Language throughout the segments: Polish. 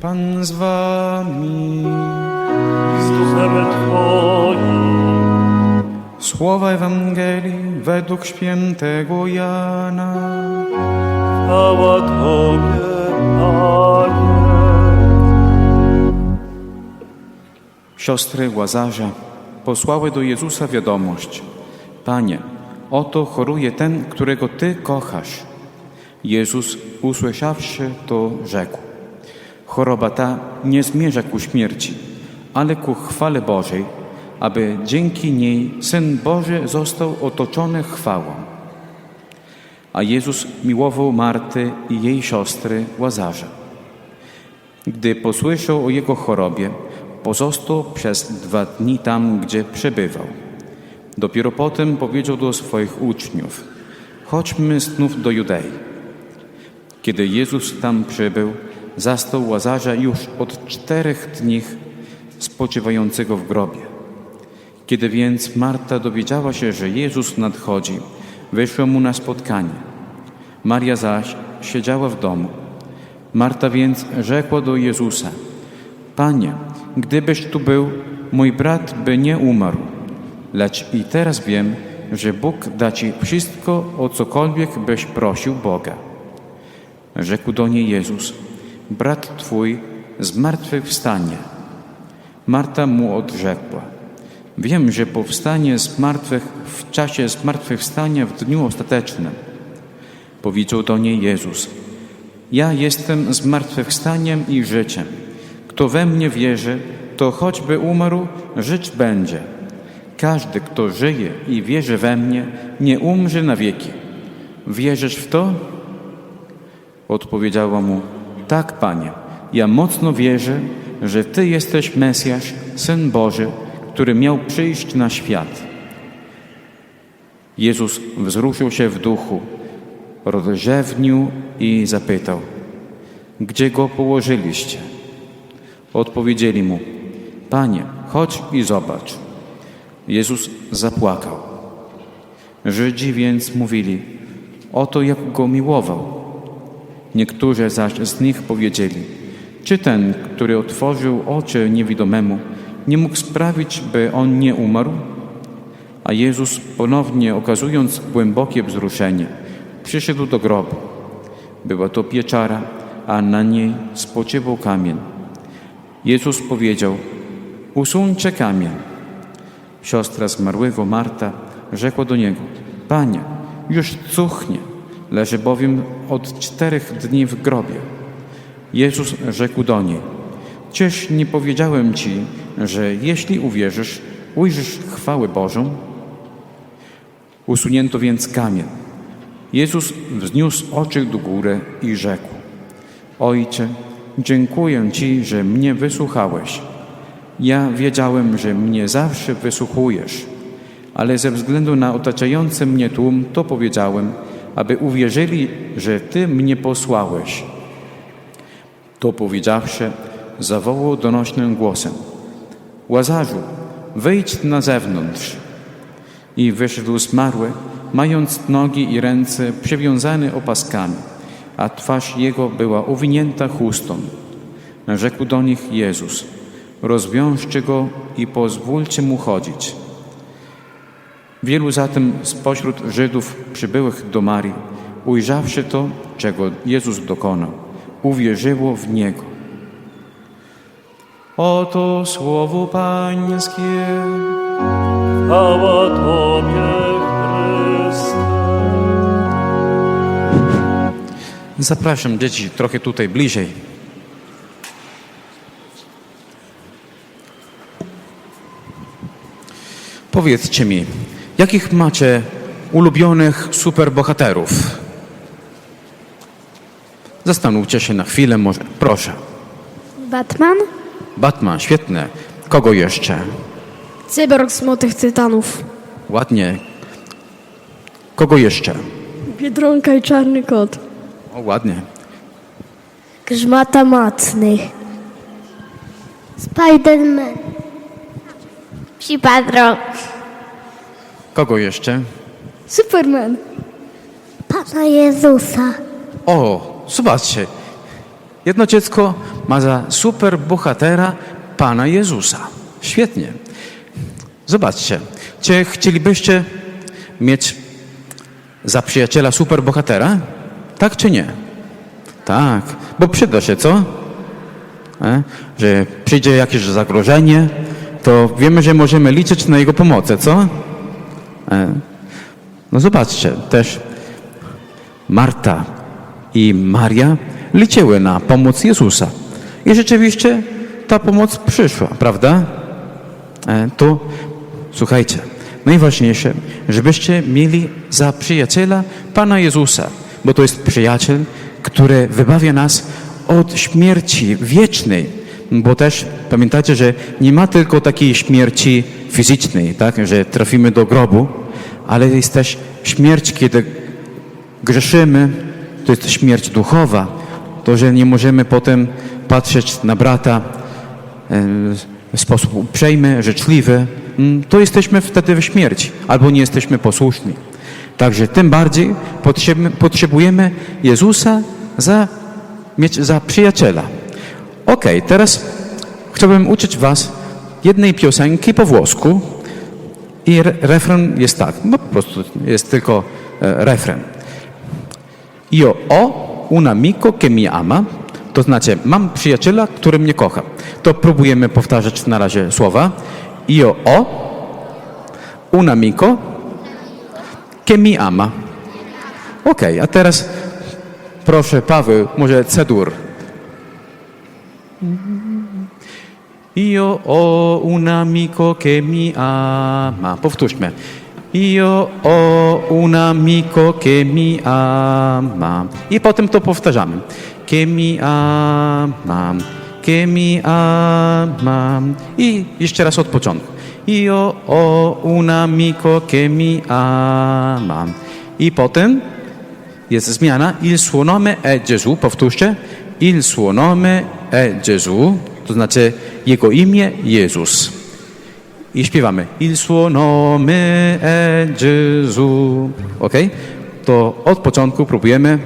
Pan z wami. z duchem Twoim. Słowa Ewangelii według świętego Jana. Chwała Tobie, Panie. Siostry Łazarza posłały do Jezusa wiadomość. Panie, oto choruje ten, którego Ty kochasz. Jezus, usłyszawszy to, rzekł. Choroba ta nie zmierza ku śmierci, ale ku chwale Bożej, aby dzięki niej Syn Boży został otoczony chwałą. A Jezus miłował Marty i jej siostry Łazarza. Gdy posłyszał o jego chorobie, pozostał przez dwa dni tam, gdzie przebywał. Dopiero potem powiedział do swoich uczniów: Chodźmy znów do Judei. Kiedy Jezus tam przybył, zastał łazarza już od czterech dni spoczywającego w grobie. Kiedy więc Marta dowiedziała się, że Jezus nadchodzi, wyszła mu na spotkanie. Maria zaś siedziała w domu. Marta więc rzekła do Jezusa: Panie, gdybyś tu był, mój brat by nie umarł. Lecz i teraz wiem, że Bóg da ci wszystko, o cokolwiek byś prosił Boga. Rzekł do niej Jezus: Brat twój zmartwychwstanie. Marta mu odrzekła: Wiem, że powstanie z martwych w czasie zmartwychwstania w dniu ostatecznym. Powiedział do niej Jezus: Ja jestem zmartwychwstaniem i życiem. Kto we mnie wierzy, to choćby umarł, żyć będzie. Każdy, kto żyje i wierzy we mnie, nie umrze na wieki. Wierzysz w to? Odpowiedziała mu: Tak, panie. Ja mocno wierzę, że Ty jesteś Mesjasz, Syn Boży, który miał przyjść na świat. Jezus wzruszył się w duchu, rozrzewnił i zapytał: Gdzie go położyliście? Odpowiedzieli mu: Panie, chodź i zobacz. Jezus zapłakał. Żydzi więc mówili: Oto jak go miłował. Niektórzy zaś z nich powiedzieli: Czy ten, który otworzył oczy niewidomemu, nie mógł sprawić, by on nie umarł? A Jezus, ponownie okazując głębokie wzruszenie, przyszedł do grobu. Była to pieczara, a na niej spoczywał kamień. Jezus powiedział: Usuńcie kamień. Siostra zmarłego Marta rzekła do niego: Panie, już cuchnie, leży bowiem od czterech dni w grobie. Jezus rzekł do niej: Czyż nie powiedziałem ci, że jeśli uwierzysz, ujrzysz chwałę Bożą? Usunięto więc kamień. Jezus wzniósł oczy do góry i rzekł: Ojcze, dziękuję Ci, że mnie wysłuchałeś. Ja wiedziałem, że mnie zawsze wysłuchujesz, ale ze względu na otaczający mnie tłum to powiedziałem, aby uwierzyli, że Ty mnie posłałeś. To powiedziawszy, zawołał donośnym głosem: Łazarzu, wyjdź na zewnątrz. I wyszedł zmarły, mając nogi i ręce przywiązane opaskami, a twarz jego była owinięta chustą. Rzekł do nich Jezus: Rozwiążcie go i pozwólcie mu chodzić. Wielu zatem spośród Żydów przybyłych do Marii, ujrzawszy to, czego Jezus dokonał, uwierzyło w Niego. Oto słowo Pańskie. Chwała Tobie, Chryste. Zapraszam dzieci trochę tutaj bliżej. Powiedzcie mi, jakich macie ulubionych superbohaterów? Zastanówcie się na chwilę, może. Proszę. Batman? Batman, świetne. Kogo jeszcze? Cyborg z Młodych Tytanów. Ładnie. Kogo jeszcze? Biedronka i Czarny Kot. O, ładnie. Grzmata Macny. Spiderman. Psi Patrol. Kogo jeszcze? Superman. Pana Jezusa. O, zobaczcie. Jedno dziecko ma za super bohatera Pana Jezusa. Świetnie. Zobaczcie, czy chcielibyście mieć za przyjaciela super bohatera? Tak czy nie? Tak, bo przyda się, co? E? Że przyjdzie jakieś zagrożenie, to wiemy, że możemy liczyć na jego pomocę, co? E? No zobaczcie, też Marta i Maria liczyły na pomoc Jezusa. I rzeczywiście ta pomoc przyszła, prawda? E, To słuchajcie, najważniejsze, żebyście mieli za przyjaciela Pana Jezusa, bo to jest przyjaciel, który wybawia nas od śmierci wiecznej. Bo też pamiętacie, że nie ma tylko takiej śmierci fizycznej, tak, że trafimy do grobu, ale jest też śmierć, kiedy grzeszymy, to jest śmierć duchowa. To, że nie możemy potem patrzeć na brata w sposób uprzejmy, życzliwy, mm, to jesteśmy wtedy w śmierci albo nie jesteśmy posłuszni. Także tym bardziej potrzebujemy, Jezusa za, za przyjaciela. Ok, teraz chciałbym uczyć Was jednej piosenki po włosku i re- refren jest tak, no po prostu jest tylko e, refren. Io ho un amico che mi ama, to znaczy mam przyjaciela, który mnie kocha. To próbujemy powtarzać na razie słowa. Io ho un amico che mi ama. Ok, a teraz proszę Paweł, może C-dur. Io ho un amico che mi ama. Powtórzmy. Io ho un amico che mi ama. I potem to powtarzamy. Che mi ama. Che mi ama. I jeszcze raz od początku. Io ho un amico che mi ama. I potem jest zmiana. Il suo nome è Gesù. Powtórzcie. Il suo nome è Gesù. To znaczy jego imię Jezus. I śpiewamy. Il suo nome è Gesù. Ok? To od początku próbujemy.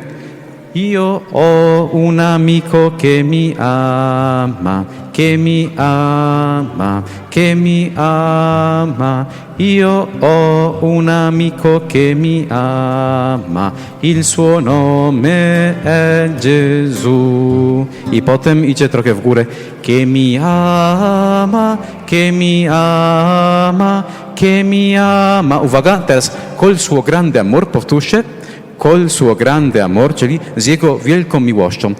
Io ho un amico che mi ama, che mi ama, che mi ama. Io ho un amico che mi ama. Il suo nome è Gesù. I potem idzie trochę w górę. Che mi ama, che mi ama, che mi ama. Uwaga, teraz col suo grande amor, powtórzcie. Col suo grande amor, czyli z jego wielką miłością.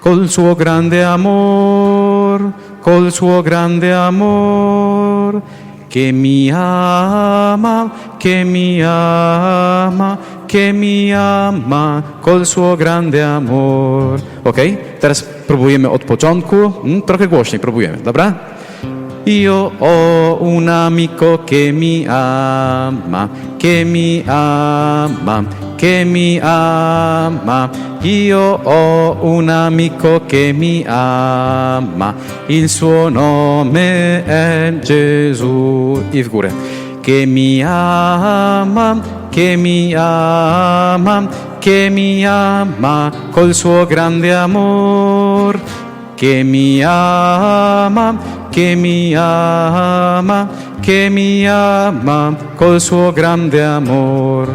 Col suo grande amor, col suo grande amor, che mi ama, che mi ama, che mi ama, col suo grande amor. Ok? Teraz próbujemy od początku, mm, trochę głośniej próbujemy, dobra? Io ho un amico che mi ama, che mi ama, che mi ama. Io ho un amico che mi ama. Il suo nome è Gesù. W górę. Che mi ama, che mi ama, che mi ama col suo grande amor che mi ama, che mi ama, che mi ama col suo grande amor.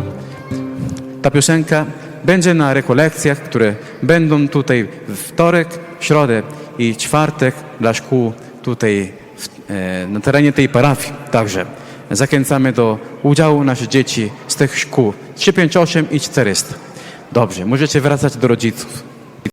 Ta piosenka będzie na rekolekcjach, które będą tutaj w wtorek, środę i czwartek dla szkół tutaj w, e, na terenie tej parafii. Także zachęcamy do udziału nasze dzieci z tych szkół 358 i 400. Dobrze, możecie wracać do rodziców.